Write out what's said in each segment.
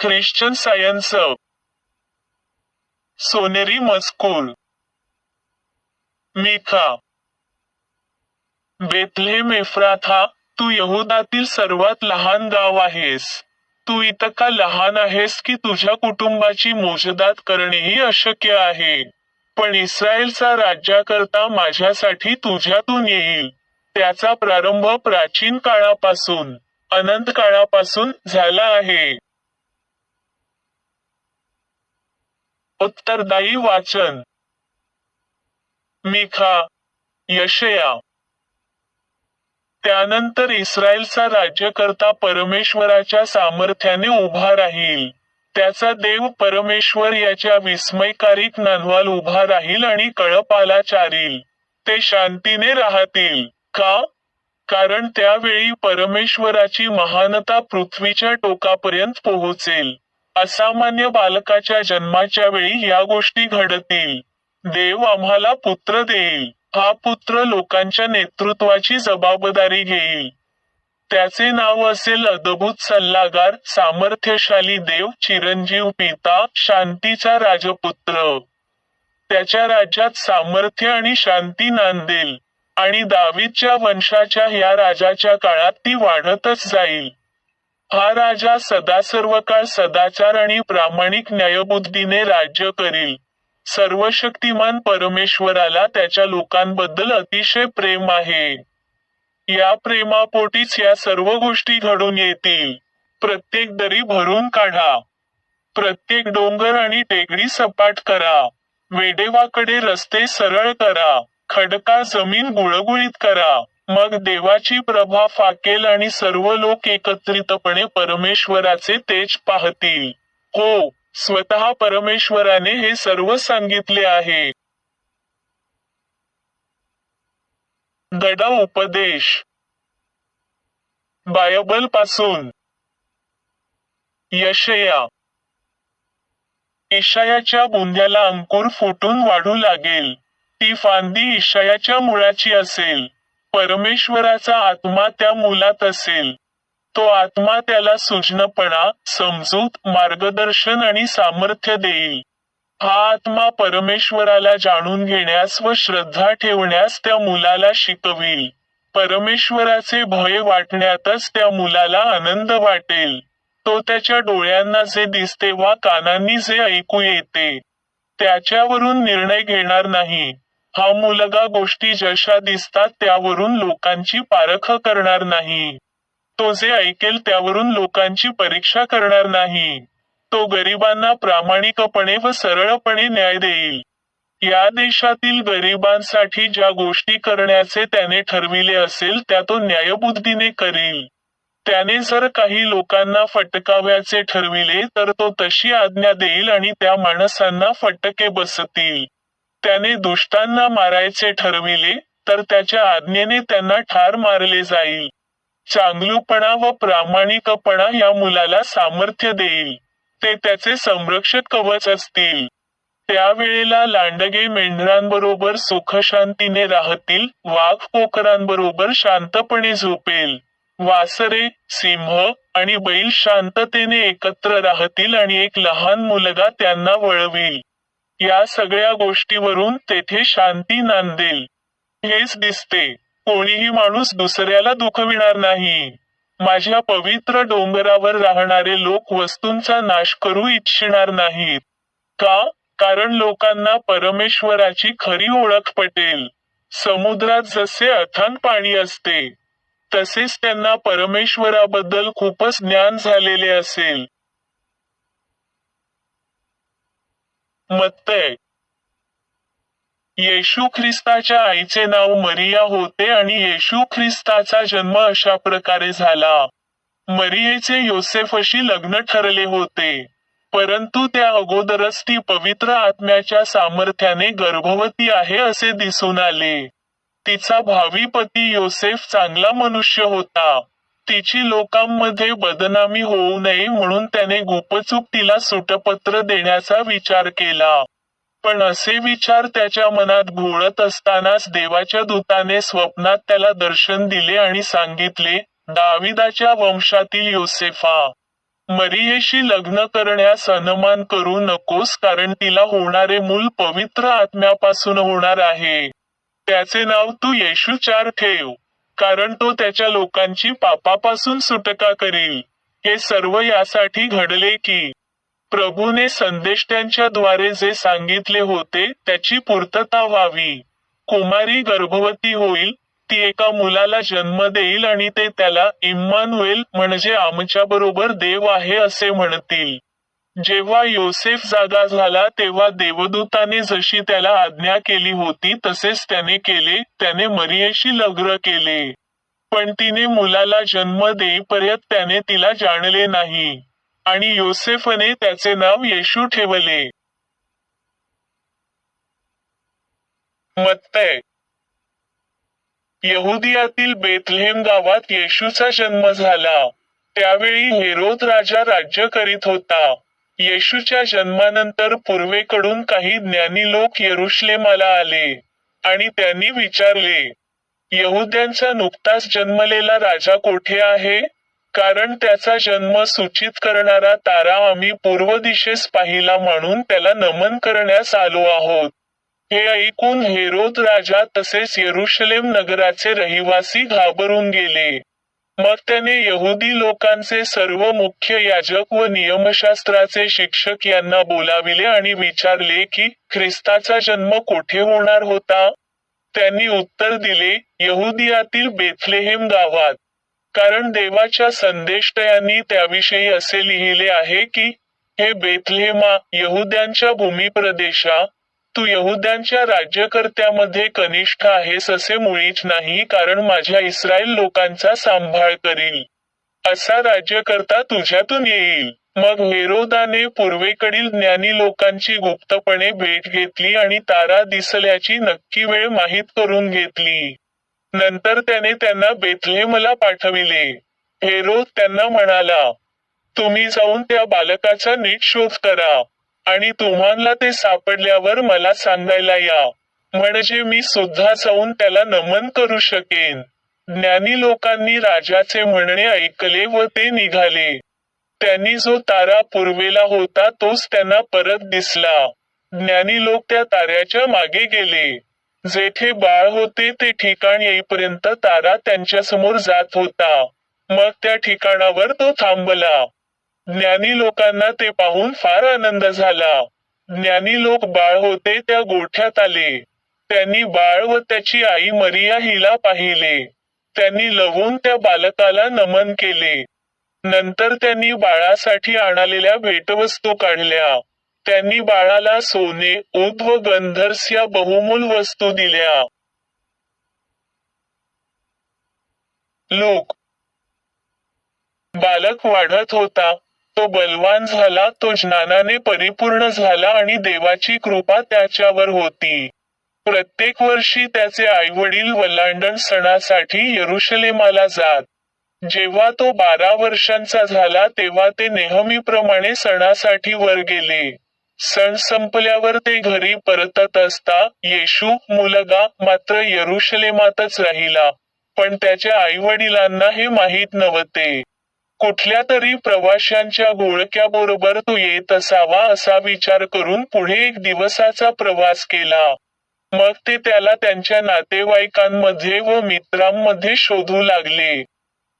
Christian science सोनेरी मस्कूल Milkha Bethlem एफ्राथा तू यहुदातील सर्वात लहान गाव आहेस. तू इतका लहान आहेस की तुझ्या कुटुंबाची मोजदाद करणेही अशक्य आहे. पण इस्रायलचा राज्याकरता माझ्यासाठी तुझ्यातून येईल. त्याचा प्रारंभ प्राचीन काळापासून अनंत काळापासून झाला आहे. उत्तरदायी वाचन. मिखा यशया. त्यानंतर इस्रायलचा राज्यकर्ता परमेश्वराच्या सामर्थ्याने उभा राहील. त्याचा देव परमेश्वर याच्या विस्मयकारी नांदवाल उभा राहील आणि कळपाला चारील. ते शांतीने राहतील. का? कारण त्यावेळी परमेश्वराची महानता पृथ्वीच्या टोकापर्यंत पोहोचेल. असामान्य बालकाच्या जन्माच्या वेळी या गोष्टी घडतील. देव आम्हाला पुत्र देईल. हा पुत्र लोकांच्या नेतृत्वाची जबाबदारी घेईल. त्याचे नाव असेल अद्भुत सल्लागार सामर्थ्यशाली देव चिरंजीव पिता शांतीचा राजपुत्र. त्याच्या राज्यात सामर्थ्य आणि शांती नांदेल. आणि दावीदच्या वंशाच्या या राजाच्या काळात ती वाढतच जाईल. हा राजा सदा सर्व काळ सदाचार आणि प्रामाणिक न्यायबुद्धीने राज्य करील. सर्वशक्तिमान परमेश्वराला त्याच्या लोकांबद्दल अतिशय प्रेम आहे. या प्रेमापोटीच या सर्व गोष्टी घडून येतील. प्रत्येक दरी भरून काढा. प्रत्येक डोंगर आणि टेकडी सपाट करा. वेडेवाकडे रस्ते सरळ करा. खडका जमीन गुळगुळीत करा. मग देवाची प्रभा फाकेल आणि सर्व लोक एकत्रितपणे परमेश्वराचे तेज पाहतील. हो स्वतः परमेश्वराने हे सर्व सांगितले आहे. गडा उपदेश. बायबलपासून. यशया. ईशायाच्या बुंद्याला अंकुर फुटून वाढू लागेल. ती फांदी ईशायाच्या मुळाची असेल. परमेश्वराचा आत्मा त्या मुलात असेल. तो आत्मा त्याला सुजनपणा समजूत मार्गदर्शन आणि सामर्थ्य देईल. हा आत्मा परमेश्वराला जाणून घेण्यास व श्रद्धा ठेवण्यास त्या मुलाला शिकविल. परमेश्वराचे भय वाटण्यातच त्या मुलाला आनंद वाटेल. तो त्याच्या डोळ्यांना जे दिसते वा कानांनी जे ऐकू येते त्याच्यावरून निर्णय घेणार नाही. हा मुलगा गोष्टी जशा दिसतात त्यावरून लोकांची पारख करणार नाही. तो जे ऐकेल त्यावरून लोकांची परीक्षा करणार नाही. तो गरिबांना प्रामाणिकपणे व सरळपणे न्याय देईल. या देशातील गरिबांसाठी ज्या गोष्टी करण्याचे त्याने ठरविले असेल त्या तो न्यायबुद्धीने करील. त्याने जर काही लोकांना फटकाव्याचे ठरविले तर तो तशी आज्ञा देईल आणि त्या माणसांना फटके बसतील. त्याने दुष्टांना मारायचे ठरविले तर त्याच्या आज्ञेने त्यांना ठार मारले जाईल. चांगलूपणा व प्रामाणिकपणा या मुलाला सामर्थ्य देईल. ते त्याचे संरक्षक कवच असतील. त्यावेळेला लांडगे मेंढरांबरोबर सुखशांतीने राहतील वाघ कोकरांबरोबर शांतपणे झोपेल. वासरे सिंह आणि बैल शांततेने एकत्र राहतील आणि एक लहान मुलगा त्यांना वळवील. या सगळ्या गोष्टीवरून तेथे शांती नांदेल. हेच दिसते. कोणीही माणूस दुसऱ्याला दुखविणार नाही. माझ्या पवित्र डोंगरावर राहणारे लोक वस्तूंचा नाश करू इच्छिणार नाहीत. का? कारण लोकांना परमेश्वराची खरी ओळख पटेल. समुद्रात जसे अथान पाणी असते तसेच त्यांना परमेश्वराबद्दल खूपच ज्ञान झालेले असेल. मत्तय. येशू ख्रिस्ताच्या आईचे नाव मरिया होते आणि येशू ख्रिस्ताचा जन्म अशा प्रकारे झाला. मरियेचे योसेफशी लग्न ठरले होते. परंतु त्या अगोदरच ती पवित्र आत्म्याच्या सामर्थ्याने गर्भवती आहे असे दिसून आले. तिचा भावी पती योसेफ चांगला मनुष्य होता. तिची लोकांमध्ये बदनामी होऊ नये म्हणून त्याने गुपचूप तिला सुटपत्र देण्याचा विचार केला. पण असे विचार त्याच्या मनात घोळत असतानाच देवाच्या दूताने स्वप्नात त्याला दर्शन दिले आणि सांगितले दाविदाच्या वंशातील योसेफा मरियेशी लग्न करण्यास अनुमान करू नकोस कारण तिला होणारे मूल पवित्र आत्म्यापासून होणार आहे. त्याचे नाव तू येशू चार ठेव. कारण तो त्याच्या लोकांची पापापासून सुटका करील. हे सर्व यासाठी घडले की प्रभूने संदेष्ट्यांच्या द्वारे जे सांगितले होते त्याची पूर्तता व्हावी. कुमारी गर्भवती होईल ती एका मुलाला जन्म देईल आणि ते त्याला इम्मानुएल म्हणजे आमच्या बरोबर देव आहे असे म्हणतील. जेव्हा योसेफ जागा झाला तेव्हा देवदूताने जशी त्याला आज्ञा केली होती तसेच त्याने केले. त्याने मरियेशी लग्न केले. पण तिने मुलाला जन्म देईपर्यंत त्याने तिला जाणले नाही. आणि योसेफने त्याचे नाव येशू ठेवले. मत्तय यहुदियातील बेथलेम गावात येशूचा जन्म झाला. त्यावेळी हेरोद राजा राज्य करीत होता. येशूच्या जन्मानंतर पूर्वेकडून काही ज्ञानी लोक येरुशलेमाला आले आणि त्यांनी विचारले यहुद्यांचा नुकताच जन्मलेला राजा कोठे आहे? कारण त्याचा जन्म सूचित करणारा तारा आम्ही पूर्व दिशेस पाहिला म्हणून त्याला नमन करण्यास आलो आहोत. हे ऐकून हेरोद राजा तसेच येरुशलेम नगराचे रहिवासी घाबरून गेले. मग त्याने यहुदी लोकांचे सर्व मुख्य याजक व नियमशास्त्राचे शिक्षक यांना बोलाविले आणि विचारले की ख्रिस्ताचा जन्म कोठे होणार होता? त्यांनी उत्तर दिले यहुदियातील बेथलेहेम गावात. कारण देवाच्या संदेष्टयांनी त्याविषयी असे लिहिले आहे की हे बेथलेमा यहुद्यांच्या भूमिप्रदेशा तू यहुद्यांच्या राज्यकर्त्यामध्ये कनिष्ठ आहेस असे मुळीच नाही कारण माझ्या इस्रायल लोकांचा सांभाळ करील. असा राज्यकर्ता तुझ्यातून येईल. मग हेरोदाने पूर्वेकडील ज्ञानी लोकांची गुप्तपणे भेट घेतली आणि तारा दिसल्याची नक्की वेळ माहीत करून घेतली. नंतर त्याने त्यांना बेथलेमला पाठविले. हेरोद त्यांना म्हणाला तुम्ही जाऊन त्या बालकाचा नीट शोध करा. आणि तुम्हाला ते सापडल्यावर मला सांगायला या. म्हणजे मी सुद्धा जाऊन त्याला नमन करू शकेन. ज्ञानी लोकांनी राजाचे म्हणणे ऐकले व ते निघाले. त्यांनी जो तारा पूर्वेला होता तोच त्यांना परत दिसला. ज्ञानी लोक त्या ताऱ्याच्या मागे गेले. जेथे बाळ होते ते ठिकाण येईपर्यंत तारा त्यांच्यासमोर जात होता. मग त्या ठिकाणावर तो थांबला. ज्ञानी लोकांना ते पाहून फार आनंद झाला. ज्ञानी लोक बाळ होते त्या गोठ्यात आले. त्यांनी बाळ व त्याची आई मरिया हिला पाहिले. त्यांनी लवून त्या बालकाला नमन केले. नंतर त्यांनी बाळासाठी आणलेल्या भेटवस्तू काढल्या. त्यांनी बाळाला सोने उद व गंधर्स या बहुमूल वस्तू दिल्या. लोक. बालक वाढत होता. तो बलवान झाला तो ज्ञानाने परिपूर्ण झाला आणि देवाची कृपा त्याच्यावर होती. प्रत्येक वर्षी त्याचे आईवडील वलांडण सणासाठी येरुशलेमाला जात. जेव्हा तो बारा वर्षांचा झाला तेव्हा ते नेहमीप्रमाणे सणासाठी वर गेले. सण संपल्यावर ते घरी परतत असता येशू मुलगा मात्र येरुशलेमातच राहिला. पण त्याच्या आईवडिलांना हे माहीत नव्हते. कुठल्या तरी प्रवाशांच्या घोळक्याबरोबर तो येत असावा असा विचार करून पुढे एक दिवसाचा प्रवास केला. मग ते त्याला त्यांच्या नातेवाईकांमध्ये व मित्रांमध्ये शोधू लागले.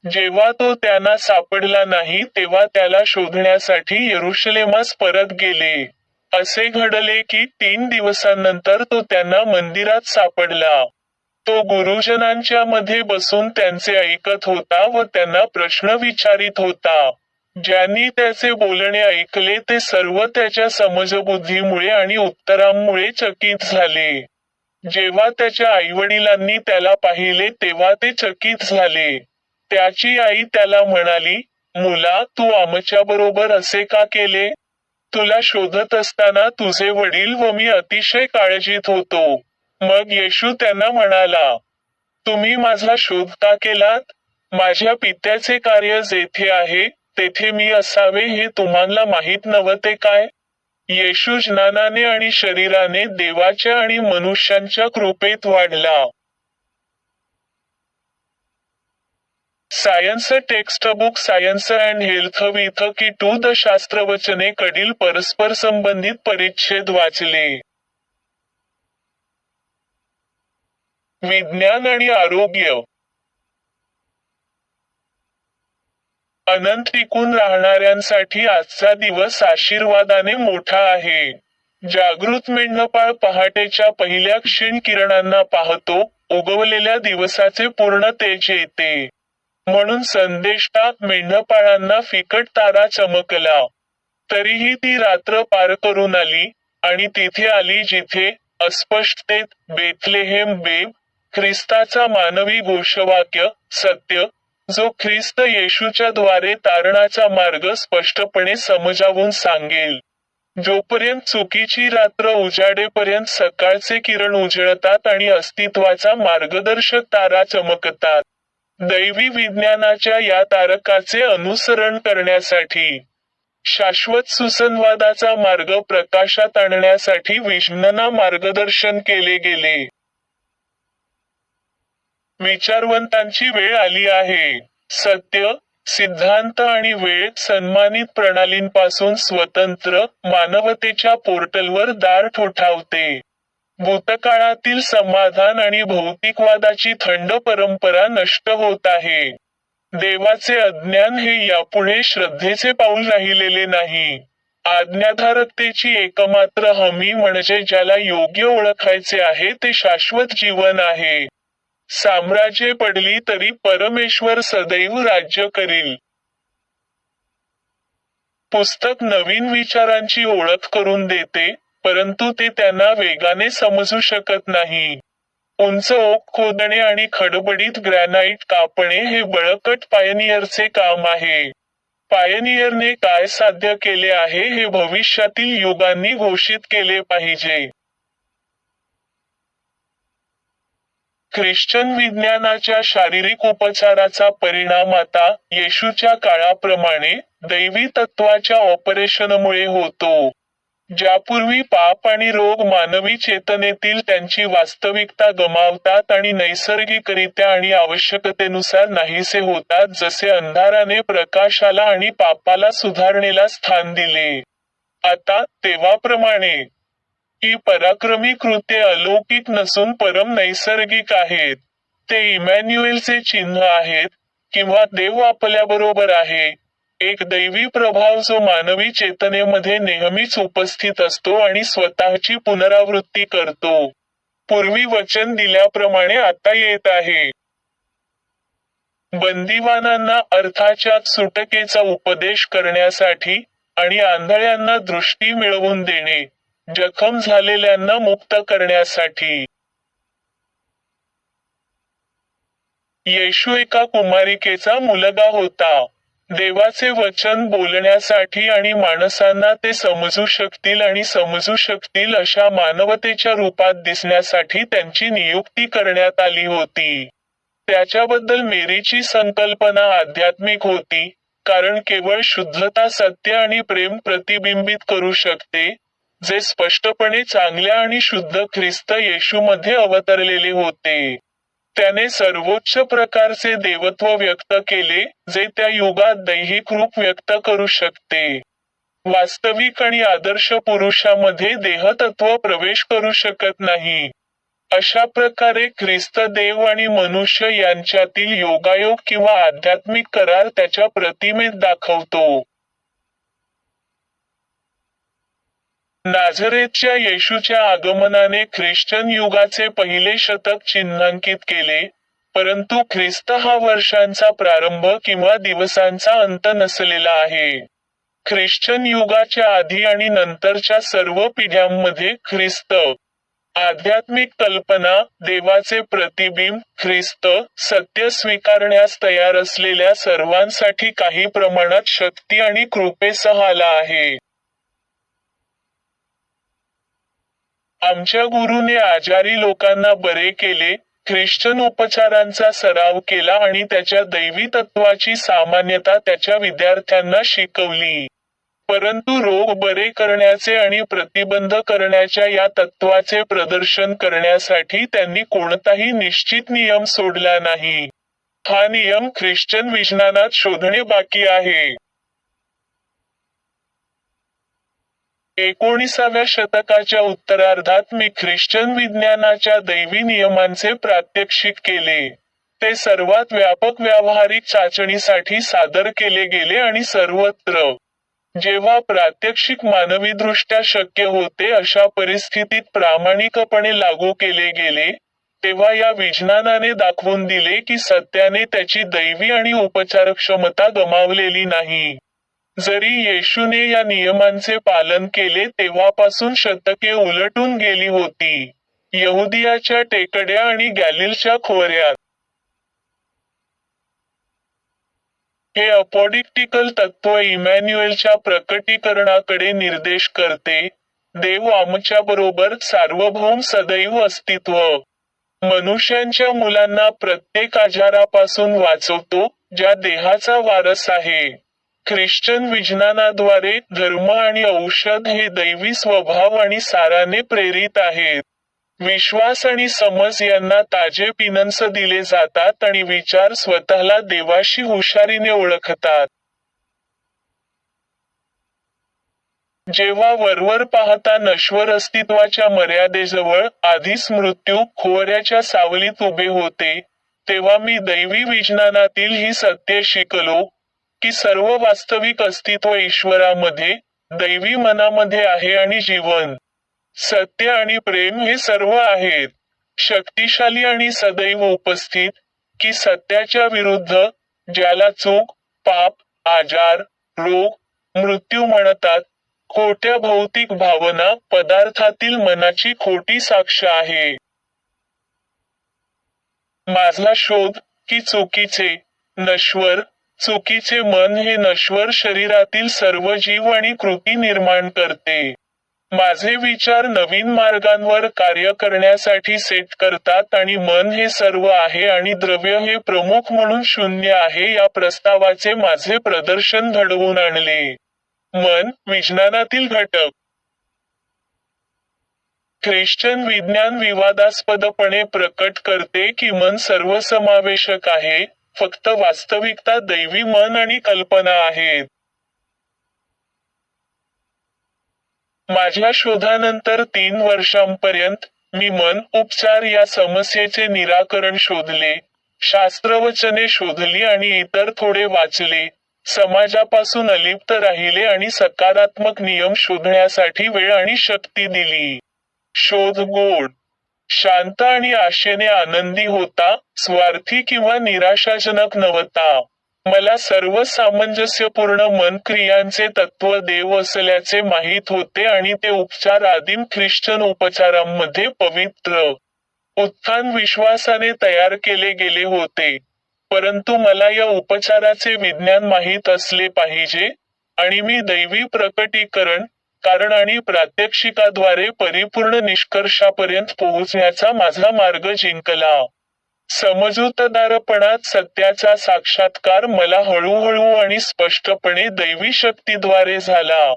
जेव्हा तो त्यांना सापडला नाही तेव्हा त्याला शोधण्यासाठी यरुशलेमास परत गेले. असे घडले की तीन दिवसांनंतर तो त्यांना मंदिरात सापडला. तो गुरुजनांच्या मध्ये बसून त्यांचे ऐकत होता व त्यांना प्रश्न विचारित होता. ज्यांनी त्याचे बोलणे ऐकले ते सर्व त्याच्या समजबुद्धीमुळे आणि उत्तरांमुळे चकित झाले. जेव्हा त्याच्या आईवडिलांनी त्याला पाहिले तेव्हा ते चकित झाले. त्याची आई त्याला म्हणाली मुला तू आमच्या बरोबर असे का केले? तुला शोधत असताना तुझे वडील व मी अतिशय काळजीत होतो. मग येशू त्यांना म्हणाला तुम्ही माझा शोध का केलात? माझ्या पित्याचे कार्य जेथे आहे तेथे मी असावे हे तुम्हाला माहीत नव्हते काय? येशू ज्ञानाने आणि शरीराने देवाच्या आणि मनुष्यांच्या कृपेत वाढला. Science textbook science and health with key to the शास्त्रवचने कडील परस्पर संबंधित परिच्छेद वाचले. विज्ञान आणि आरोग्य. अनंत टिकून राहणाऱ्यांसाठी आजचा दिवस आशीर्वादाने मोठा आहे. जागृत मेंढपाळ पहाटेच्या पहिल्या क्षीण किरणांना पाहतो उगवलेल्या दिवसाचे पूर्ण तेज येते. म्हणून संदेष्टात मेंढपाळांना फिकट तारा चमकला. तरीही ती रात्र पार करून आली आणि तिथे आली जिथे अस्पष्टतेत बेथलेहेम बेब ख्रिस्ताचा मानवी घोषवाक्य सत्य जो ख्रिस्त येशूच्या द्वारे तारणाचा मार्ग स्पष्टपणे समजावून सांगेल. जोपर्यंत चुकीची रात्र उजाडेपर्यंत सकाळचे किरण उजळतात आणि अस्तित्वाचा मार्गदर्शक तारा चमकतात दैवी विज्ञानाच्या या तारकाचे अनुसरण करण्यासाठी शाश्वत सुसंवादाचा मार्ग प्रकाशात आणण्यासाठी विष्णना मार्गदर्शन केले गेले. विचारवंतांची वेळ आली आहे. सत्य सिद्धांत आणि वेळ सन्मानित प्रणालींपासून स्वतंत्र मानवतेच्या पोर्टलवर दार ठोठावते. भूतकाळातील समाधान आणि भौतिकवादाची थंड परंपरा नष्ट होत आहे. देवाचे अज्ञान हे यापुढे श्रद्धेचे पाऊल राहिलेले नाही. आज्ञाधारकतेची एकमात्र हमी म्हणजे ज्याला योग्य ओळखायचे आहे ते शाश्वत जीवन आहे. साम्राज्ये पडली तरी परमेश्वर सदैव राज्य करील. पुस्तक नवीन विचारांची ओळख करून देते परंतु ते त्यांना वेगाने समजू शकत नाही. उंच ओक खोदणे आणि खडबडीत ग्रॅनाइट कापणे हे बळकट पायनियरचे काम आहे. पायनियरने काय साध्य केले आहे हे भविष्यातील युगांनी घोषित केले पाहिजे. ख्रिश्चन विज्ञानाच्या शारीरिक उपचाराचा परिणाम आता येशूच्या काळाप्रमाणे दैवी तत्वाच्या ऑपरेशनमुळे होतो ज्यापूर्वी पाप आणि रोग मानवी चेतनेतील त्यांची वास्तविकता गमावतात आणि नैसर्गिकरित्या आणि आवश्यकतेनुसार नाहीसे होतात जसे अंधाराने प्रकाशाला आणि पापाला सुधारणेला स्थान दिले. आता तेव्हाप्रमाणे ही पराक्रमी कृत्ये अलौकिक नसून परम नैसर्गिक आहेत. ते इमॅन्युएलचे चिन्ह आहेत किंवा देव आपल्याबरोबर आहे. एक दैवी प्रभाव जो मानवी चेतनेमध्ये नेहमीच उपस्थित असतो आणि स्वतःची पुनरावृत्ती करतो. पूर्वी वचन दिल्याप्रमाणे आता येत आहे. बंदिवानांना अर्थाच्या सुटकेचा उपदेश करण्यासाठी आणि आंधळ्यांना दृष्टी मिळवून देणे. जखम झालेल्यांना मुक्त करण्यासाठी. येशू एका कुमारिकेचा मुलगा होता. देवाचे वचन बोलण्यासाठी आणि माणसांना ते समजू शकतील आणि समजू शकतील अशा मानवतेच्या रूपात दिसण्यासाठी त्यांची नियुक्ती करण्यात आली होती. त्याच्याबद्दल मेरीची संकल्पना आध्यात्मिक होती कारण केवळ शुद्धता सत्य आणि प्रेम प्रतिबिंबित करू शकते जे स्पष्टपणे चांगल्या आणि शुद्ध ख्रिस्त येशूमध्ये अवतरलेले होते. त्याने सर्वोच्च प्रकारचे देवत्व व्यक्त केले जे त्या युगात दैहिक रूप व्यक्त करू शकते. वास्तविक आणि आदर्श पुरुषामध्ये देहतत्व प्रवेश करू शकत नाही. अशा प्रकारे ख्रिस्त देव आणि मनुष्य यांच्यातील योगायोग किंवा आध्यात्मिक करार त्याच्या प्रतिमेत दाखवतो. नाझरेतच्या येशूच्या आगमनाने ख्रिश्चन युगाचे पहिले शतक चिन्हांकित केले परंतु ख्रिस्त हा वर्षांचा प्रारंभ किंवा दिवसांचा अंत नसलेला आहे. ख्रिश्चन युगाच्या आधी आणि नंतरच्या सर्व पिढ्यांमध्ये ख्रिस्त आध्यात्मिक कल्पना देवाचे प्रतिबिंब ख्रिस्त सत्य स्वीकारण्यास तयार असलेल्या सर्वांसाठी काही प्रमाणात शक्ती आणि कृपेसह आला आहे. आमच्या गुरुने आजारी लोकांना बरे केले ख्रिश्चन उपचारांचा सराव केला आणि त्याच्या दैवी तत्वाची सामान्यता त्याच्या विद्यार्थ्यांना शिकवली. परंतु रोग बरे करण्याचे आणि प्रतिबंध करण्याच्या या तत्वाचे प्रदर्शन करण्यासाठी त्यांनी कोणताही निश्चित नियम सोडला नाही. हा नियम ख्रिश्चन विज्ञानात शोधणे बाकी आहे. एकोणीसाव्या शतकाच्या उत्तरार्धात मी ख्रिश्चन विज्ञानाच्या दैवी नियमांचे प्रात्यक्षिक केले. ते सर्वात व्यापक व्यावहारिक चाचणीसाठी सादर केले गेले आणि सर्वत्र. जेव्हा प्रात्यक्षिक मानवीदृष्ट्या शक्य होते अशा परिस्थितीत प्रामाणिकपणे लागू केले गेले तेव्हा या विज्ञानाने दाखवून दिले की सत्याने त्याची दैवी आणि उपचार क्षमता गमावलेली नाही. जरी येशूने या नियमांचे पालन केले तेव्हापासून शतके उलटून गेली होती. यहुदियाच्या टेकड्या आणि गॅलिलच्या खोऱ्यात. हे अपॉडिक्टिकल तत्व इमॅन्युएलच्या प्रकटीकरणाकडे निर्देश करते. देव आमच्या बरोबर सार्वभौम सदैव अस्तित्व. मनुष्यांच्या मुलांना प्रत्येक आजारापासून वाचवतो ज्या देहाचा वारस आहे. ख्रिश्चन विज्ञानाद्वारे धर्म आणि औषध हे दैवी स्वभाव आणि साराने प्रेरित आहेत. विश्वास आणि समज यांना ताजे पिनंस दिले जातात आणि विचार स्वतःला देवाशी हुशारीने ओळखतात. जेव्हा वरवर पाहता नश्वर अस्तित्वाच्या मर्यादेजवळ आधीच मृत्यू खोऱ्याच्या सावलीत उभे होते तेव्हा मी दैवी विज्ञानातील ही सत्य शिकलो की सर्व वास्तविक अस्तित्व ईश्वरामध्ये दैवी मनामध्ये आहे आणि जीवन. सत्य आणि प्रेम हे सर्व आहेत. शक्तिशाली आणि सदैव उपस्थित की सत्याच्या विरुद्ध ज्याला चूक पाप आजार रोग मृत्यू म्हणतात खोट्या भौतिक भावना पदार्थातील मनाची खोटी साक्ष आहे. माझा शोध की चुकीचे नश्वर चुकीचे मन हे नश्वर शरीरातील सर्व जीव आणि कृती निर्माण करते. माझे विचार नवीन मार्गांवर कार्य करण्यासाठी सेट करतात आणि मन हे सर्व आहे आणि द्रव्य हे प्रमुख म्हणून शून्य आहे या प्रस्तावाचे माझे प्रदर्शन घडवून आणले. मन विज्ञानातील घटक. ख्रिश्चन विज्ञान विवादास्पदपणे प्रकट करते की मन सर्वसमावेशक आहे फक्त वास्तविकता दैवी मन आणि कल्पना आहेत. माझ्या शोधानंतर तीन वर्षांपर्यंत मी मन उपचार या समस्येचे निराकरण शोधले शास्त्रवचने शोधली आणि इतर थोडे वाचले. समाजापासून अलिप्त राहिले आणि सकारात्मक नियम शोधण्यासाठी वेळ आणि शक्ती दिली. शोध गोड. शांत आणि आशेने आनंदी होता स्वार्थी किंवा निराशाजनक नव्हता. मला सर्व सामंजस्यपूर्ण मन क्रियांचे तत्व देव असल्याचे माहीत होते आणि ते उपचार आदिम ख्रिश्चन उपचारांमध्ये पवित्र उत्थान विश्वासाने तयार केले गेले होते. परंतु मला या उपचाराचे विज्ञान माहीत असले पाहिजे आणि मी दैवी प्रकटीकरण कारण आणि प्रात्यक्षिकाद्वारे परिपूर्ण निष्कर्षापर्यंत पोहोचण्याचा माझा मार्ग जिंकला. समजूतदारपणात सत्याचा साक्षात्कार मला हळूहळू आणि स्पष्टपणे दैवी शक्तीद्वारे झाला.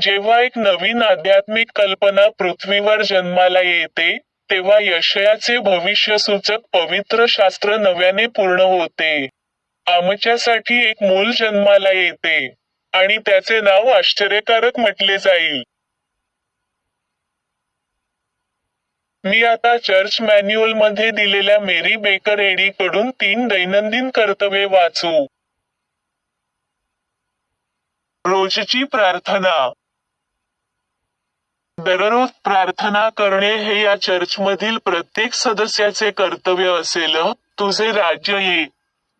जेव्हा एक नवीन आध्यात्मिक कल्पना पृथ्वीवर जन्माला येते तेव्हा यशयाचे भविष्यसूचक पवित्र शास्त्र नव्याने पूर्ण होते. आमच्यासाठी एक मूल जन्माला येते. आणि त्याचे नाव आश्चर्यकारक म्हटले जाईल. मी आता चर्च मॅन्युअलमध्ये दिलेल्या मेरी बेकर एडी कडून तीन दैनंदिन कर्तव्ये वाचू. रोजची प्रार्थना. दररोज प्रार्थना करणे हे या चर्चमधील प्रत्येक सदस्याचे कर्तव्य असेल तुझे राज्य ये.